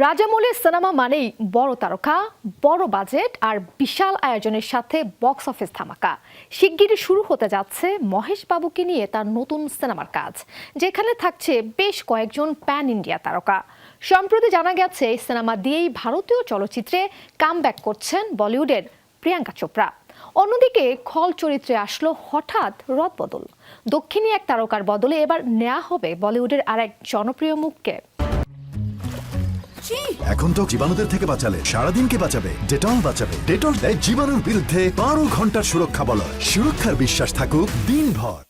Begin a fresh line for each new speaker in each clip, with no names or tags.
রাজামৌলির cinema মানেই বড় তারকা, বড় বাজেট আর বিশাল আয়োজনের সাথে বক্স অফিস ধামাকা। শিগগিরই শুরু হতে যাচ্ছে মহেশ বাবুকে নিয়ে তার নতুন সিনেমার কাজ, যেখানে থাকছে বেশ কয়েকজন প্যান ইন্ডিয়া তারকা। সম্প্রতি জানা গেছে, এই সিনেমা দিয়েই ভারতীয় চলচ্চিত্রে কামব্যাক করছেন বলিউডের প্রিয়াঙ্কা চোপড়া। অন্যদিকে খল চরিত্রে আসলো হঠাৎ রদবদল দক্ষিণী এক তারকার বদলে এবার নেওয়া হবে বলিউডের আর এক জনপ্রিয় মুখকে।
এখন তো জীবাণুদের থেকে বাঁচালে সারাদিনকে বাঁচাবে ডেটল বাঁচাবে। ডেটল দেয় জীবাণুর বিরুদ্ধে বারো ঘণ্টার সুরক্ষা বলয় সুরক্ষার বিশ্বাস থাকুক দিনভর।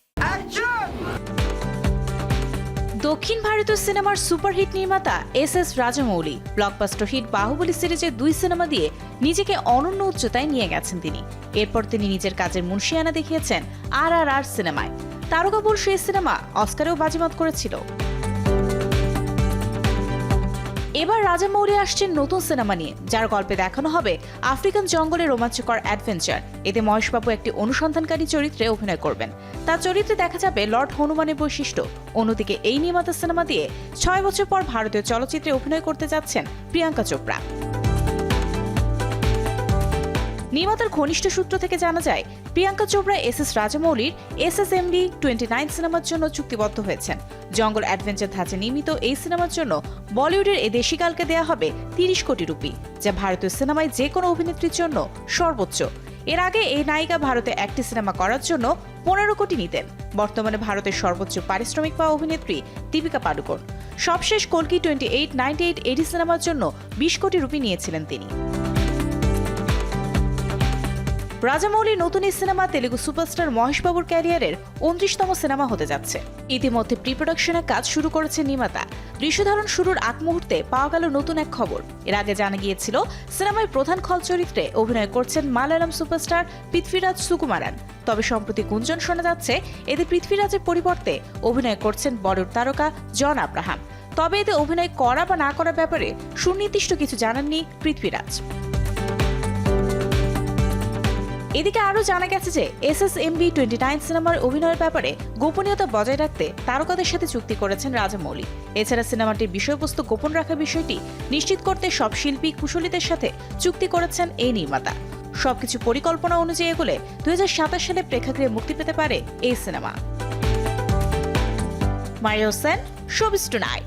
দক্ষিণ ভারতীয় সিনেমার সুপারহিট নির্মাতা S S Rajamouli blockbuster hit Baahubali সিরিজের দুই সিনেমা দিয়ে নিজেকে অনন্য উচ্চতায় নিয়ে গেছেন তিনি। এরপর তিনি নিজের কাজের মুন্সিয়ানা দেখিয়েছেন আর আর আর সিনেমায়। তারকা বর্ষ এই সিনেমা অস্কারেও বাজিমাত করেছিল। এবার রাজামৌলি আসছেন নতুন সিনেমা নিয়ে, যার গল্পে দেখানো হবে আফ্রিকান জঙ্গলে রোমাঞ্চকর অ্যাডভেঞ্চার এতে মহেশবাবু একটি অনুসন্ধানকারী চরিত্রে অভিনয় করবেন। তার চরিত্রে দেখা যাবে লর্ড হনুমানের বৈশিষ্ট্য। অন্যদিকে এই নির্মাতা সিনেমা দিয়ে ছয় বছর পর ভারতীয় চলচ্চিত্রে অভিনয় করতে যাচ্ছেন প্রিয়াঙ্কা চোপড়া। নির্মাতার ঘনিষ্ঠ সূত্র থেকে জানা যায়, Priyanka Chopra, S S রাজামৌলির S S MD twenty nine সিনেমার জন্য চুক্তিবদ্ধ হয়েছেন। জঙ্গল অ্যাডভেঞ্চার ধাঁচে নির্মিত এই সিনেমার জন্য বলিউডের এ দেশিকালকে দেয়া হবে তিরিশ কোটি রুপি, যা ভারতীয় সিনেমায় যে কোনো অভিনেত্রীর জন্য সর্বোচ্চ। এর আগে এই নায়িকা ভারতে একটি সিনেমা করার জন্য পনেরো কোটি নিতেন। বর্তমানে ভারতের সর্বোচ্চ পারিশ্রমিক পাওয়া অভিনেত্রী দীপিকা পাডুকোন। সবশেষ কলকি twenty eight, ninety eight, AD সিনেমার জন্য বিশ কোটি রুপি নিয়েছিলেন তিনি। রাজামৌলি নতুন এই সিনেমা তেলেগু সুপারস্টার মহেশবাবুর ক্যারিয়ারের উনত্রিশতম সিনেমা হতে যাচ্ছে। ইতিমধ্যে প্রি প্রোডাকশনের কাজ শুরু করেছে নির্মাতা দৃশ্যধারণ শুরুর আগ মুহূর্তে পাওয়া গেল নতুন এক খবর। এর আগে জানা গিয়েছিল, সিনেমায় প্রধান খল চরিত্রে অভিনয় করছেন মালায়ালাম সুপারস্টার পৃথ্বীরাজ সুকুমারান। তবে সম্প্রতি গুঞ্জন শোনা যাচ্ছে, এতে পৃথ্বীরাজের পরিবর্তে অভিনয় করছেন বড় তারকা জন আব্রাহাম। তবে এতে অভিনয় করা বা না করার ব্যাপারে সুনির্দিষ্ট কিছু জানাননি পৃথ্বীরাজ। এদিকে আরও জানা গেছে যে S S M B twenty nine সিনেমার অভিনয়ের ব্যাপারে গোপনীয়তা বজায় রাখতে তারকাদের সাথে চুক্তি করেছেন রাজামৌলি এছাড়া সিনেমাটির বিষয়বস্তু গোপন রাখার বিষয়টি নিশ্চিত করতে সব শিল্পী কুশলীদের সাথে চুক্তি করেছেন এই নির্মাতা। সবকিছু পরিকল্পনা অনুযায়ী এগোলে দুই হাজার সাতাশ সালে প্রেক্ষাগৃহে মুক্তি পেতে পারে এই cinema. Mario Sen showbiz tonight